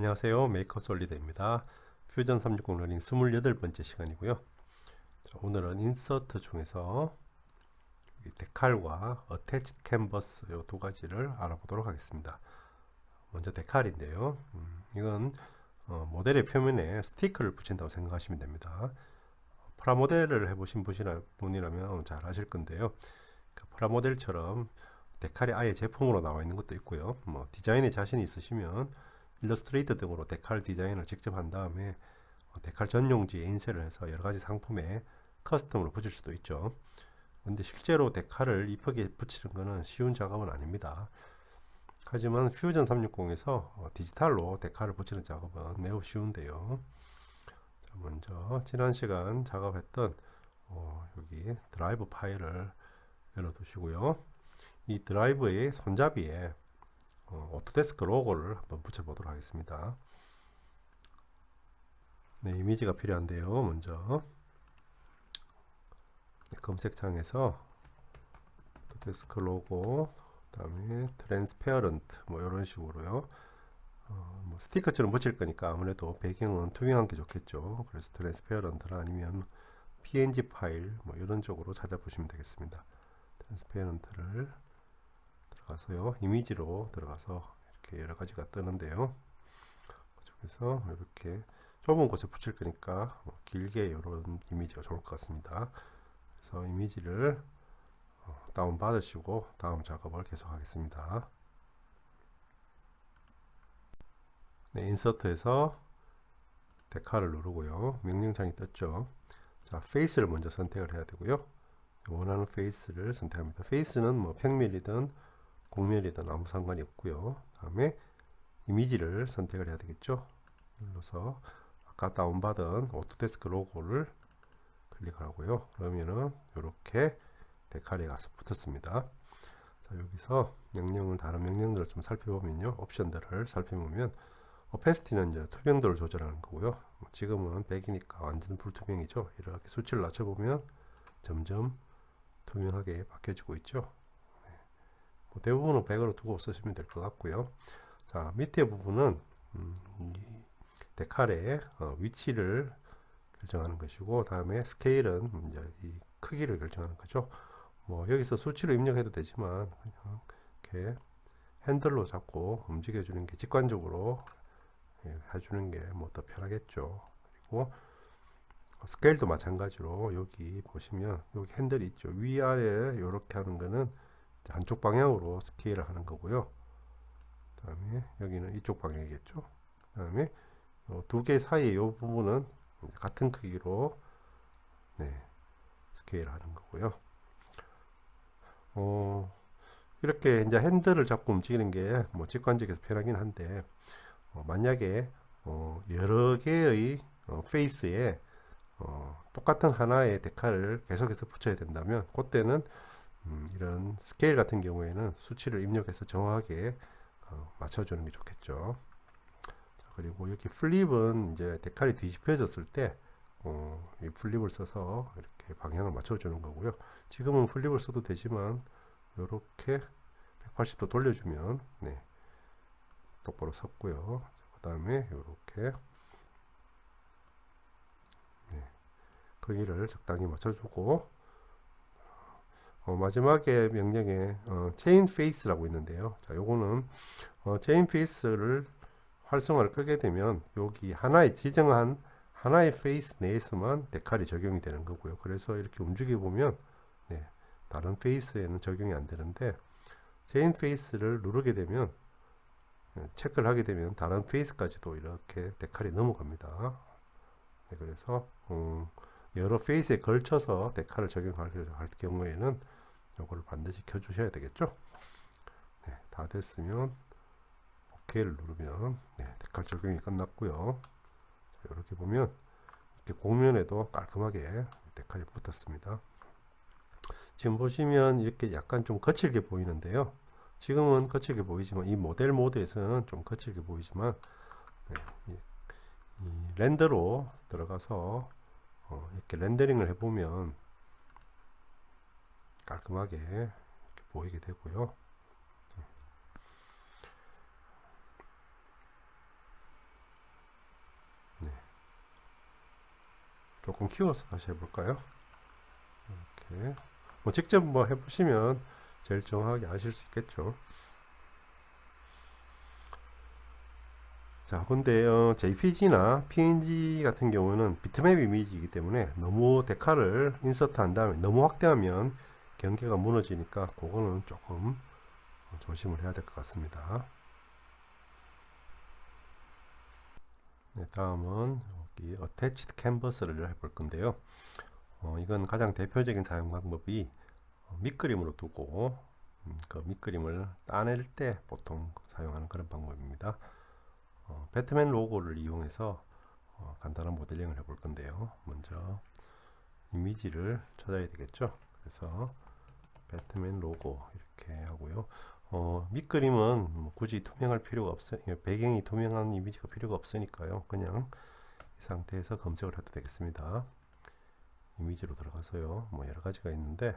안녕하세요. 메이커 솔리드입니다. 퓨전 360 러닝 28번째 시간이고요. 자, 오늘은 인서트 중에서 이 데칼과 어태치 캔버스 이 두 가지를 알아보도록 하겠습니다. 먼저 데칼인데요. 음, 이건 어, 모델의 표면에 스티커를 붙인다고 생각하시면 됩니다. 프라모델을 해보신 분이라, 분이라면 잘 아실 건데요. 그 프라모델처럼 데칼이 아예 제품으로 나와 있는 것도 있고요. 뭐 디자인에 자신이 있으시면 일러스트레이터 등으로 데칼 디자인을 직접 한 다음에 어, 데칼 전용지에 인쇄를 해서 여러 가지 상품에 커스텀으로 붙일 수도 있죠. 근데 실제로 데칼을 이쁘게 붙이는 것은 쉬운 작업은 아닙니다. 하지만 퓨전 360에서 어, 디지털로 데칼을 붙이는 작업은 매우 쉬운데요. 자, 먼저 지난 시간 작업했던 어, 여기 드라이브 파일을 열어두시고요. 이 드라이브의 손잡이에 어, 오토데스크 로고를 한번 붙여보도록 하겠습니다. 네, 이미지가 필요한데요. 먼저 네, 검색창에서 오토데스크 로고, 그다음에 트랜스페어런트 뭐 이런 식으로요. 어, 뭐 스티커처럼 붙일 거니까 아무래도 배경은 투명한 게 좋겠죠. 그래서 트랜스페어런트나 아니면 PNG 파일 뭐 이런 쪽으로 찾아보시면 되겠습니다. 트랜스페어런트를 들어가서요. 이미지로 들어가서 이렇게 여러 가지가 뜨는데요. 그쪽에서 이렇게 좁은 곳에 붙일 거니까 뭐 길게 이런 이미지가 좋을 것 같습니다. 그래서 이미지를 어, 다운 받으시고 다음 작업을 계속 하겠습니다. 네, 인서트에서 데카를 누르고요. 명령창이 떴죠. 자 페이스를 먼저 선택을 해야 되고요. 원하는 페이스를 선택합니다. 페이스는 뭐 평면이든 공면이든 아무 상관이 없고요. 다음에 이미지를 선택을 해야 되겠죠. 눌러서 아까 다운받은 오토데스크 로고를 클릭을 하고요. 그러면은 이렇게 데칼에 가서 붙었습니다. 자, 여기서 명령을 다른 명령들을 좀 살펴보면요. 옵션들을 살펴보면 오페스티는 이제 투명도를 조절하는 거고요. 뭐 지금은 100이니까 완전 불투명이죠. 이렇게 수치를 낮춰보면 점점 투명하게 바뀌어지고 있죠. 뭐 대부분은 100으로 두고 쓰시면 될 것 같고요. 자, 밑에 부분은 음, 데칼의 어, 위치를 결정하는 것이고 다음에 스케일은 이제 이 크기를 결정하는 거죠. 뭐 여기서 수치로 입력해도 되지만 그냥 이렇게 핸들로 잡고 움직여 주는 게 직관적으로 예, 해주는 게 뭐 더 편하겠죠. 그리고 스케일도 마찬가지로 여기 보시면 여기 핸들이 있죠. 위아래 이렇게 하는 거는 한쪽 방향으로 스케일을 하는 거고요. 그 다음에 여기는 이쪽 방향이겠죠. 그 다음에 두 개 사이의 이 부분은 같은 크기로 네, 스케일 하는 거고요. 어, 이렇게 이제 핸들을 잡고 움직이는 게 뭐 직관적에서 편하긴 한데 어, 만약에 어, 여러 개의 어, 페이스에 어, 똑같은 하나의 데칼을 계속해서 붙여야 된다면 그때는 음, 이런 스케일 같은 경우에는 수치를 입력해서 정확하게 어, 맞춰주는 게 좋겠죠. 자, 그리고 여기 플립은 이제 데칼이 뒤집혀졌을 때 어, 이 플립을 써서 이렇게 방향을 맞춰주는 거고요. 지금은 플립을 써도 되지만 이렇게 180도 돌려주면 네, 똑바로 섰고요. 그 다음에 이렇게 네, 크기를 적당히 맞춰주고 어, 마지막에 명령에 어, 체인 페이스라고 있는데요. 자, 요거는 어, 체인 페이스를 활성화를 끄게 되면 여기 하나의 지정한 하나의 페이스 내에서만 데칼이 적용이 되는 거고요. 그래서 이렇게 움직여 보면 네, 다른 페이스에는 적용이 안 되는데 체인 페이스를 누르게 되면 네, 체크를 하게 되면 다른 페이스까지도 이렇게 데칼이 넘어갑니다. 네, 그래서 음, 여러 페이스에 걸쳐서 데칼을 적용할 경우에는 이걸 반드시 켜주셔야 되겠죠. 네, 다 됐으면 OK를 누르면 네, 데칼 적용이 끝났고요. 자, 이렇게 보면 이렇게 공면에도 깔끔하게 데칼이 붙었습니다. 지금 보시면 이렇게 약간 좀 거칠게 보이는데요. 지금은 거칠게 보이지만 이 모델 모드에서는 좀 거칠게 보이지만 네, 이, 이 렌더로 들어가서 어, 이렇게 렌더링을 해보면 깔끔하게 보이게 되고요. 네. 조금 키워서 다시 해볼까요? 이렇게 뭐 직접 뭐 해보시면 제일 정확하게 아실 수 있겠죠. 자, 근데 어, JPG나 PNG 같은 경우는 비트맵 이미지이기 때문에 너무 데카를 인서트 한 다음에 너무 확대하면 경계가 무너지니까 그거는 조금 조심을 해야 될 것 같습니다. 네, 다음은 여기 Attached Canvas를 해볼 건데요. 어, 이건 가장 대표적인 사용 방법이 어, 밑그림으로 두고 음, 그 밑그림을 따낼 때 보통 사용하는 그런 방법입니다. 어, 배트맨 로고를 이용해서 어, 간단한 모델링을 해볼 건데요. 먼저 이미지를 찾아야 되겠죠. 그래서 배트맨 로고 이렇게 하고요. 어, 밑그림은 뭐 굳이 투명할 필요가 없어 배경이 투명한 이미지가 필요가 없으니까요. 그냥 이 상태에서 검색을 해도 되겠습니다. 이미지로 들어가서요. 뭐 여러 가지가 있는데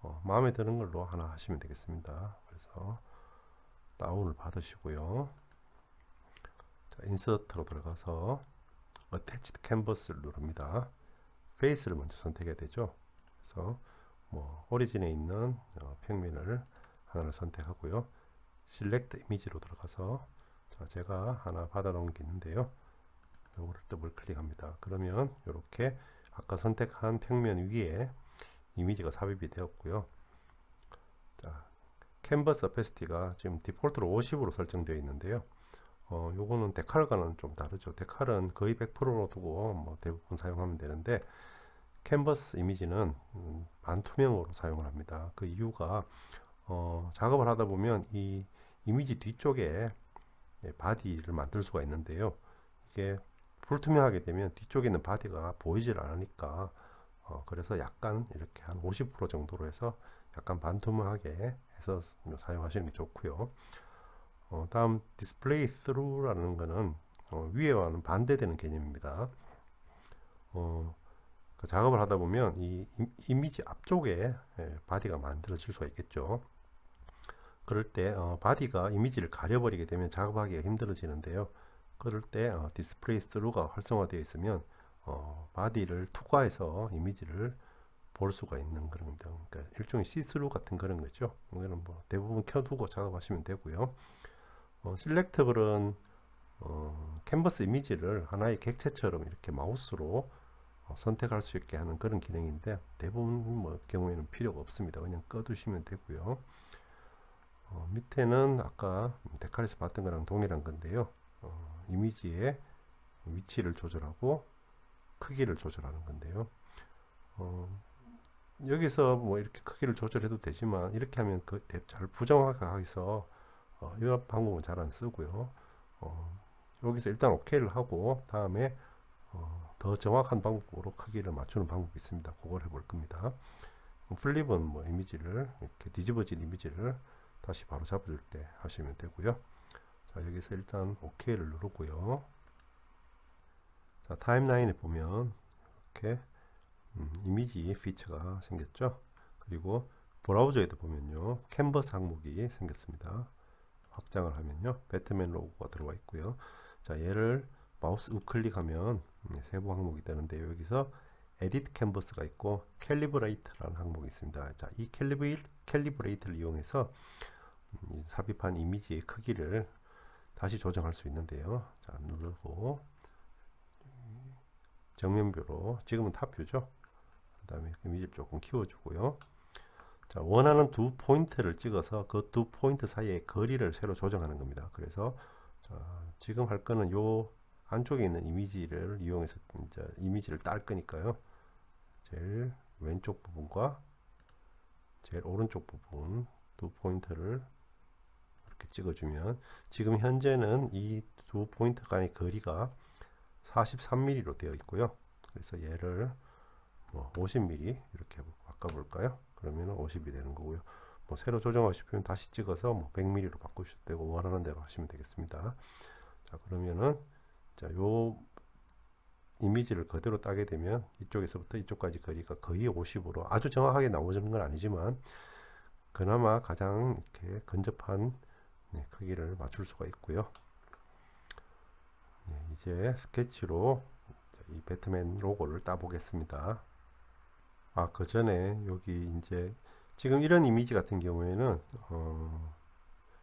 어, 마음에 드는 걸로 하나 하시면 되겠습니다. 그래서 다운을 받으시고요. 자, 인서트로 들어가서 Attached Canvas를 누릅니다. 페이스를 먼저 선택해야 되죠. 그래서 뭐 오리진에 있는 어, 평면을 하나를 선택하고요. Select Image로 들어가서 자, 제가 하나 받아 놓은 게 있는데요. 이거를 더블 클릭합니다. 그러면 이렇게 아까 선택한 평면 위에 이미지가 삽입이 되었고요. 자, 캔버스 어페시티가 지금 디폴트로 50으로 설정되어 있는데요. 어, 요거는 데칼과는 좀 다르죠. 데칼은 거의 100%로 두고 뭐 대부분 사용하면 되는데 캔버스 이미지는 음, 반투명으로 사용을 합니다. 그 이유가 어, 작업을 하다 보면 이 이미지 뒤쪽에 예, 바디를 만들 수가 있는데요. 이게 불투명하게 되면 뒤쪽에 있는 바디가 보이질 않으니까 어, 그래서 약간 이렇게 한 50% 정도로 해서 약간 반투명하게 해서 사용하시는 게 좋고요. 어, 다음 디스플레이 스루라는 거는 어, 위에와는 반대되는 개념입니다. 어, 그 작업을 하다 보면 이 이미지 앞쪽에 예, 바디가 만들어질 수가 있겠죠. 그럴 때 어, 바디가 이미지를 가려버리게 되면 작업하기가 힘들어지는데요. 그럴 때 어, 디스플레이 스루가 활성화되어 있으면 어, 바디를 투과해서 이미지를 볼 수가 있는 그런 겁니다. 그러니까 일종의 시스루 같은 그런 거죠. 이거는 뭐 대부분 켜두고 작업하시면 되고요. 어, 셀렉터블은 어, 캔버스 이미지를 하나의 객체처럼 이렇게 마우스로 어, 선택할 수 있게 하는 그런 기능인데 대부분 뭐 경우에는 필요가 없습니다. 그냥 꺼두시면 되고요. 어, 밑에는 아까 데칼에서 봤던 거랑 동일한 건데요. 어, 이미지의 위치를 조절하고 크기를 조절하는 건데요. 어, 여기서 뭐 이렇게 크기를 조절해도 되지만 이렇게 하면 그 잘 부정확하게 해서 어, 이 방법은 잘 안 쓰고요. 어, 여기서 일단 OK를 하고 다음에 어, 더 정확한 방법으로 크기를 맞추는 방법이 있습니다. 그걸 해볼 겁니다. 플립은 뭐 이미지를 이렇게 뒤집어진 이미지를 다시 바로 잡아줄 때 하시면 되고요. 자 여기서 일단 OK를 누르고요. 자 타임라인에 보면 이렇게 음, 이미지 피처가 생겼죠. 그리고 브라우저에도 보면요 캔버스 항목이 생겼습니다. 확장을 하면요 배트맨 로고가 들어와 있고요. 자 얘를 마우스 우클릭하면 음, 세부 항목이 되는데요. 여기서 에디트 캔버스가 있고 캘리브레이트라는 항목이 있습니다. 자, 이 캘리브레이트, 캘리브레이트를 이용해서 음, 삽입한 이미지의 크기를 다시 조정할 수 있는데요. 자, 누르고 정면뷰로 지금은 탑뷰죠. 그 다음에 이미지를 조금 키워주고요. 자, 원하는 두 포인트를 찍어서 그 두 포인트 사이의 거리를 새로 조정하는 겁니다. 그래서 자, 지금 할 거는 요 안쪽에 있는 이미지를 이용해서 이제 이미지를 딸 거니까요. 제일 왼쪽 부분과 제일 오른쪽 부분 두 포인트를 이렇게 찍어주면 지금 현재는 이 두 포인트 간의 거리가 43mm로 되어 있고요. 그래서 얘를 뭐 50mm 이렇게 바꿔볼까요? 그러면 50이 되는 거고요. 뭐 새로 조정하고 싶으면 다시 찍어서 뭐 100mm로 바꾸셔도 되고 원하는 대로 하시면 되겠습니다. 자 그러면은 자요 이미지를 그대로 따게 되면 이쪽에서부터 이쪽까지 거리가 거의 50으로 아주 정확하게 나오는 건 아니지만 그나마 가장 이렇게 근접한 네, 크기를 맞출 수가 있고요. 네, 이제 스케치로 이 배트맨 로고를 따보겠습니다. 아, 그 전에 여기 이제 지금 이런 이미지 같은 경우에는 어,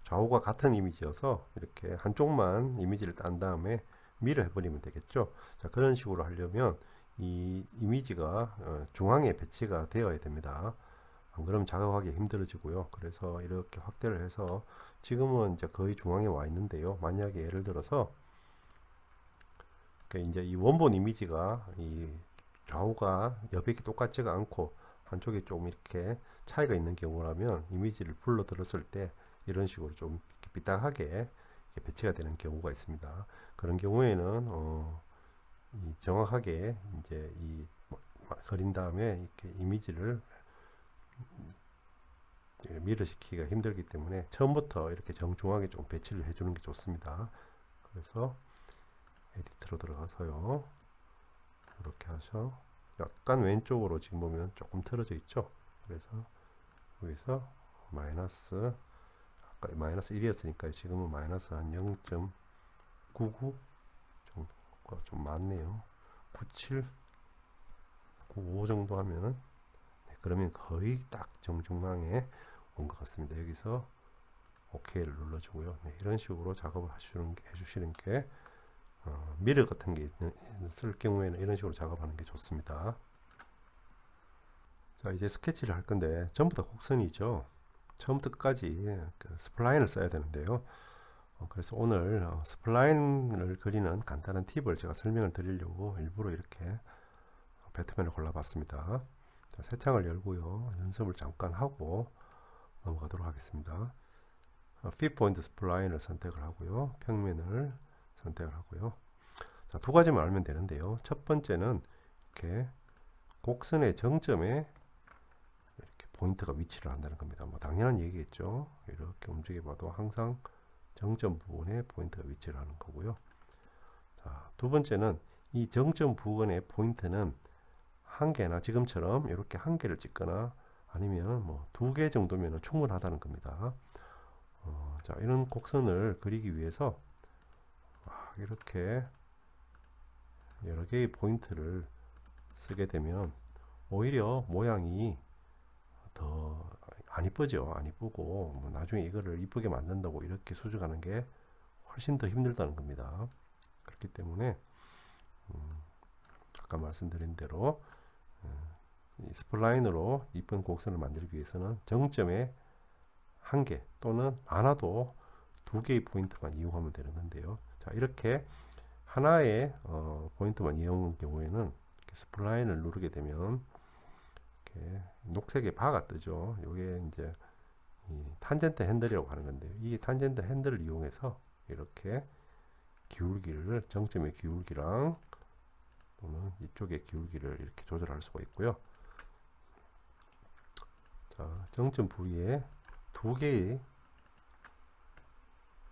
좌우가 같은 이미지여서 이렇게 한쪽만 이미지를 딴 다음에 미러 해버리면 되겠죠. 자, 그런 식으로 하려면 이 이미지가 어, 중앙에 배치가 되어야 됩니다. 안 그러면 작업하기 힘들어지고요. 그래서 이렇게 확대를 해서 지금은 이제 거의 중앙에 와 있는데요. 만약에 예를 들어서 그러니까 이제 이 원본 이미지가 이 좌우가 여백이 똑같지가 않고 한쪽에 좀 이렇게 차이가 있는 경우라면 이미지를 불러 들었을 때 이런 식으로 좀 삐딱하게 배치가 되는 경우가 있습니다. 그런 경우에는 어, 이 정확하게 이제 이 그린 다음에 이렇게 이미지를 미러 시키기가 힘들기 때문에 처음부터 이렇게 정중하게 좀 배치를 해주는 게 좋습니다. 그래서 에디트로 들어가서요. 이렇게 하셔. 약간 왼쪽으로 지금 보면 조금 틀어져 있죠. 그래서 여기서 마이너스 아까 마이너스 1이었으니까 지금은 마이너스 한 0.99 정도가 좀 많네요. 97, 95 정도 하면은 네, 그러면 거의 딱 정중앙에 온 것 같습니다. 여기서 OK를 눌러주고요. 네, 이런 식으로 작업을 하시는 게, 해주시는 게 어, 미러 같은 게 쓸 경우에는 이런 식으로 작업하는 게 좋습니다. 자 이제 스케치를 할 건데 전부 다 곡선이죠. 처음부터 끝까지 그 스플라인을 써야 되는데요. 어, 그래서 오늘 어, 스플라인을 그리는 간단한 팁을 제가 설명을 드리려고 일부러 이렇게 배트맨을 골라봤습니다. 자, 새 창을 열고요. 연습을 잠깐 하고 넘어가도록 하겠습니다. 어, 핏 포인트 스플라인을 선택을 하고요. 평면을 선택을 하고요. 자, 두 가지만 알면 되는데요. 첫 번째는 이렇게 곡선의 정점에 이렇게 포인트가 위치를 한다는 겁니다. 뭐 당연한 얘기겠죠. 이렇게 움직여 봐도 항상 정점 부분에 포인트가 위치를 하는 거고요. 자, 두 번째는 이 정점 부분의 포인트는 한 개나 지금처럼 이렇게 한 개를 찍거나 아니면 뭐 두 개 정도면 충분하다는 겁니다. 어, 자, 이런 곡선을 그리기 위해서 이렇게 여러 개의 포인트를 쓰게 되면 오히려 모양이 더 안 이쁘죠. 안 이쁘고 뭐 나중에 이거를 이쁘게 만든다고 이렇게 수정하는 게 훨씬 더 힘들다는 겁니다. 그렇기 때문에 음, 아까 말씀드린 대로 음, 스플라인으로 이쁜 곡선을 만들기 위해서는 정점에 한 개 또는 많아도 두 개의 포인트만 이용하면 되는 건데요. 자 이렇게 하나의 어, 포인트만 이용한 경우에는 스플라인을 누르게 되면 이렇게 녹색의 바가 뜨죠. 이게 이제 탄젠트 핸들이라고 하는 건데요. 이 탄젠트 핸들을 이용해서 이렇게 기울기를 정점의 기울기랑 또는 이쪽의 기울기를 이렇게 조절할 수가 있고요. 자, 정점 부위에 두 개의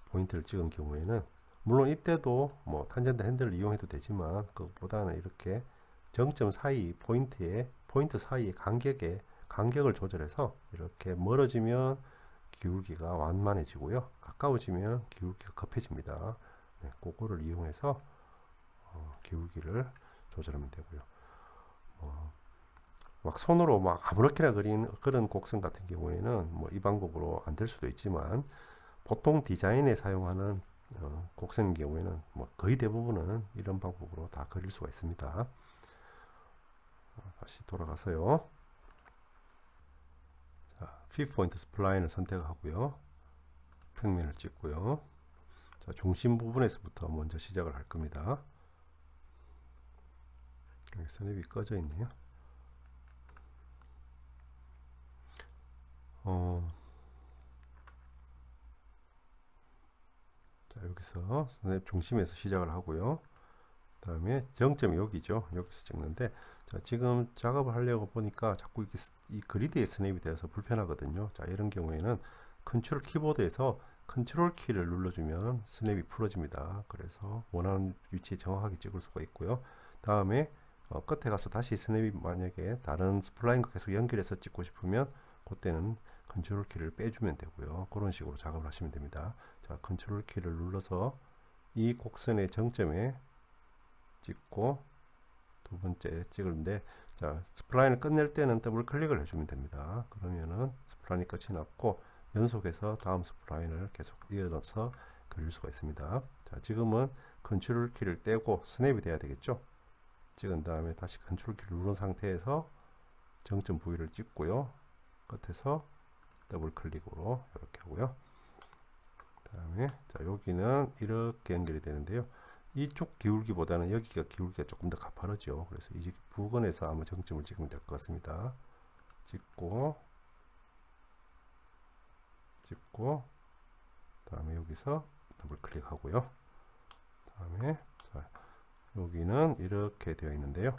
포인트를 찍은 경우에는 물론 이때도 뭐 탄젠트 핸들을 이용해도 되지만 그보다는 이렇게 정점 사이 포인트에 포인트 사이의 간격에 간격을 조절해서 이렇게 멀어지면 기울기가 완만해지고요. 가까워지면 기울기가 급해집니다. 네, 그거를 이용해서 어, 기울기를 조절하면 되고요. 어, 막 손으로 막 아무렇게나 그린 그런 곡선 같은 경우에는 뭐 이 방법으로 안 될 수도 있지만 보통 디자인에 사용하는 어, 곡선인 경우에는 뭐 거의 대부분은 이런 방법으로 다 그릴 수가 있습니다. 어, 다시 돌아가서요. 자, 핏 포인트 스플라인을 선택하고요. 평면을 찍고요. 자, 중심 부분에서부터 먼저 시작을 할 겁니다. 스냅이 꺼져 있네요. 여기서 스냅 중심에서 시작을 하고요. 다음에 정점이 여기죠. 여기서 찍는데 자, 지금 작업을 하려고 보니까 자꾸 이렇게 이 그리드에 스냅이 되어서 불편하거든요. 자, 이런 경우에는 컨트롤 키보드에서 컨트롤 키를 눌러주면 스냅이 풀어집니다. 그래서 원하는 위치에 정확하게 찍을 수가 있고요. 다음에 어, 끝에 가서 다시 스냅이 만약에 다른 스플라인과 계속 연결해서 찍고 싶으면 그때는 컨트롤 키를 빼주면 되고요. 그런 식으로 작업을 하시면 됩니다. 자, 컨트롤 키를 눌러서 이 곡선의 정점에 찍고 두 번째 찍을는데 자 스플라인을 끝낼 때는 더블 클릭을 해주면 됩니다. 그러면은 스플라인이 끝이 났고 연속해서 다음 스플라인을 계속 이어서 그릴 수가 있습니다. 자 지금은 컨트롤 키를 떼고 스냅이 돼야 되겠죠. 찍은 다음에 다시 컨트롤 키를 누른 상태에서 정점 부위를 찍고요. 끝에서 더블 클릭으로 이렇게 하고요. 그다음에 자 여기는 이렇게 연결이 되는데요. 이쪽 기울기보다는 여기가 기울기가 조금 더 가파르죠. 그래서 이 부근에서 아마 정점을 찍으면 될 것 같습니다. 찍고 찍고 다음에 여기서 더블 클릭하고요. 다음에 자 여기는 이렇게 되어 있는데요.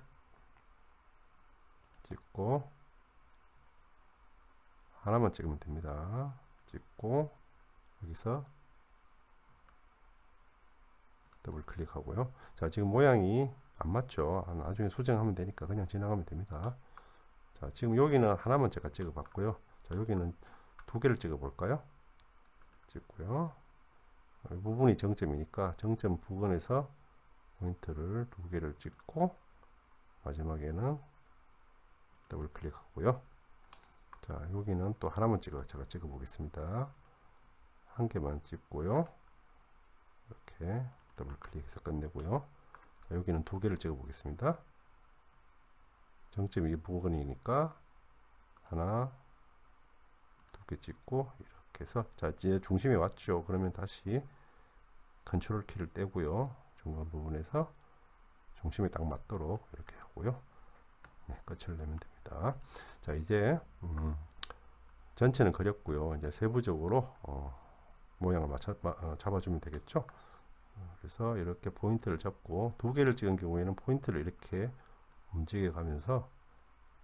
찍고 하나만 찍으면 됩니다. 찍고 여기서 더블 클릭하고요. 자, 지금 모양이 안 맞죠? 아, 나중에 수정하면 되니까 그냥 지나가면 됩니다. 자, 지금 여기는 하나만 제가 찍어 봤고요. 자, 여기는 두 개를 찍어 볼까요? 찍고요. 이 부분이 정점이니까 정점 부근에서 포인트를 두 개를 찍고 마지막에는 더블 클릭하고요. 자, 여기는 또 하나만 찍어 제가 찍어 보겠습니다. 한 개만 찍고요. 이렇게 더블 클릭해서 끝내고요. 자, 여기는 두 개를 찍어 보겠습니다. 정점이 이 부분이니까 하나, 두 개 찍고 이렇게 해서 자 이제 중심에 왔죠. 그러면 다시 컨트롤 키를 떼고요. 중간 부분에서 중심에 딱 맞도록 이렇게 하고요. 네, 끝을 내면 됩니다. 자 이제 음, 전체는 그렸고요. 이제 세부적으로 어, 모양을 맞춰 마, 어, 잡아주면 되겠죠. 그래서 이렇게 포인트를 잡고 두 개를 찍은 경우에는 포인트를 이렇게 움직여 가면서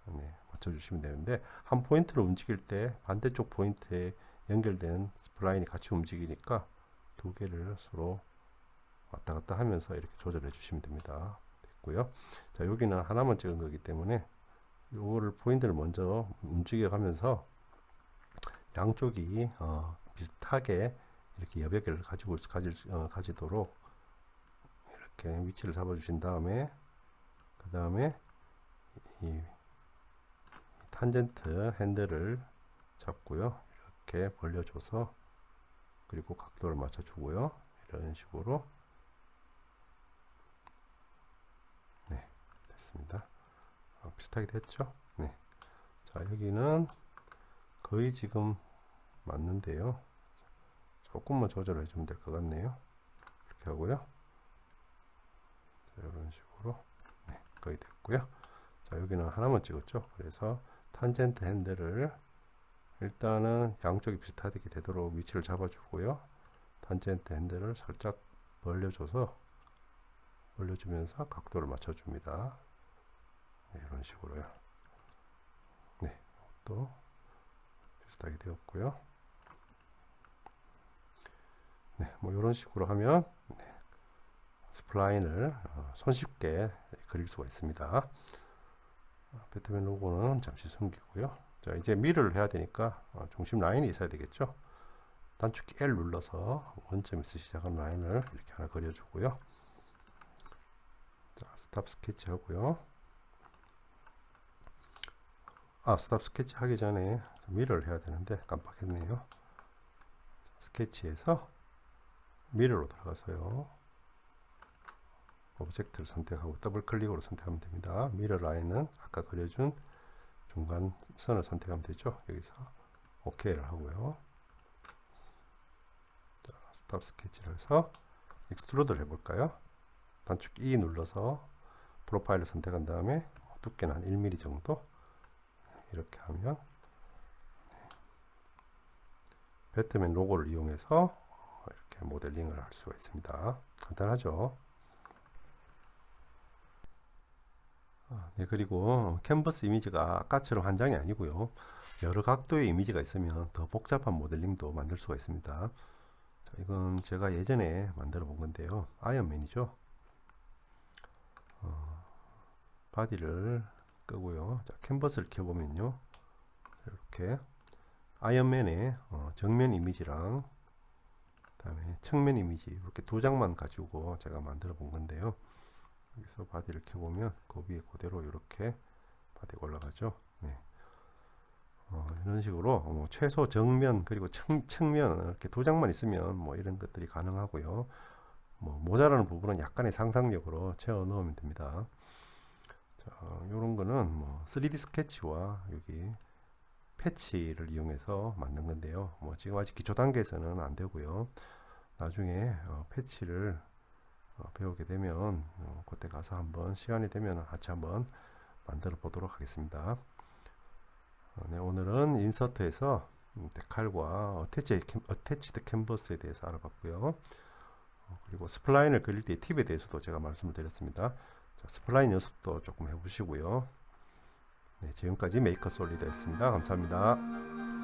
네, 맞춰주시면 되는데 한 포인트를 움직일 때 반대쪽 포인트에 연결되는 스플라인이 같이 움직이니까 두 개를 서로 왔다 갔다 하면서 이렇게 조절해 주시면 됩니다. 됐고요. 자 여기는 하나만 찍은 거기 때문에 요거를 포인트를 먼저 움직여 가면서 양쪽이 어, 비슷하게 이렇게 여백을 가지고 가질 어, 가지도록 이렇게 위치를 잡아 주신 다음에 그 다음에 이 탄젠트 핸들을 잡고요. 이렇게 벌려줘서 그리고 각도를 맞춰 주고요. 이런 식으로. 네 됐습니다. 어, 비슷하게 됐죠? 네. 자 여기는 거의 지금 맞는데요 조금만 조절해 주면 될 것 같네요. 이렇게 하고요. 자, 이런 식으로. 네, 거의 됐고요. 자 여기는 하나만 찍었죠. 그래서 탄젠트 핸들을 일단은 양쪽이 비슷하게 되도록 위치를 잡아주고요. 탄젠트 핸들을 살짝 벌려줘서 벌려주면서 각도를 맞춰줍니다. 네, 이런 식으로요. 네, 또 비슷하게 되었고요 네, 뭐 이런 식으로 하면 네, 스플라인을 어, 손쉽게 그릴 수가 있습니다. 배트맨 로고는 잠시 숨기고요. 자, 이제 미러를 해야 되니까 어, 중심 라인이 있어야 되겠죠. 단축키 L 눌러서 원점에서 시작한 라인을 이렇게 하나 그려주고요. 자, 스탑 스케치 하고요. 아, 스탑 스케치 하기 전에 미러를 해야 되는데 깜빡했네요. 스케치에서 미러로 들어가서요. 오브젝트를 선택하고 더블 클릭으로 선택하면 됩니다. 미러 라인은 아까 그려준 중간 선을 선택하면 되죠. 여기서 OK를 하고요. 자, 스탑 스케치를 해서 익스트루드를 해볼까요? 단축 E 눌러서 프로파일을 선택한 다음에 두께는 한 1mm 정도 이렇게 하면 배트맨 로고를 이용해서 이렇게 모델링을 할 수가 있습니다. 간단하죠? 아, 네, 그리고 캔버스 이미지가 아까처럼 한 장이 아니고요. 여러 각도의 이미지가 있으면 더 복잡한 모델링도 만들 수가 있습니다. 자, 이건 제가 예전에 만들어 본 건데요. 아이언맨이죠. 어, 바디를 끄고요. 자, 캔버스를 켜보면요. 이렇게 아이언맨의 어, 정면 이미지랑 그 다음에 측면 이미지 이렇게 두 장만 가지고 제가 만들어 본 건데요. 여기서 바디를 켜보면 그 위에 그대로 이렇게 바디가 올라가죠. 네. 어, 이런 식으로 뭐 최소 정면 그리고 측, 측면 이렇게 두 장만 있으면 뭐 이런 것들이 가능하고요. 뭐 모자라는 부분은 약간의 상상력으로 채워 넣으면 됩니다. 자, 이런 거는 뭐 3D 스케치와 여기 패치를 이용해서 만든 건데요. 뭐 지금 아직 기초 단계에서는 안 되고요. 나중에 어, 패치를 어, 배우게 되면 어, 그때 가서 한번 시간이 되면 같이 한번 만들어 보도록 하겠습니다. 어, 네, 오늘은 인서트에서 음, 데칼과 어태치드 캔버스에 대해서 알아봤고요. 어, 그리고 스플라인을 그릴 때의 팁에 대해서도 제가 말씀을 드렸습니다. 자, 스플라인 연습도 조금 해보시고요. 네, 지금까지 메이커 솔리드였습니다. 감사합니다.